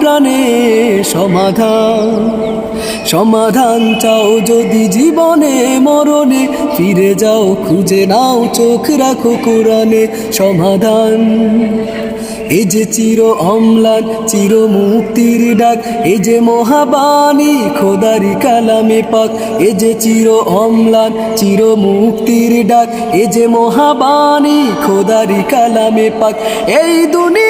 প্রাণে সমাধান সমাধান চাও যদি জীবনে, মরণে ফিরে যাও, খুঁজে নাও, চোখ রাখো কোরআনে সমাধান। এ যে চির অম্লান, চির মুক্তির ডাক এ যে মহাবাণী, খোদারি কালামে পাক এ যে চির অম্লান, চির মুক্তির ডাক এ যে মহাবাণী, খোদারি কালামে পাক, এই দুনিয়ায়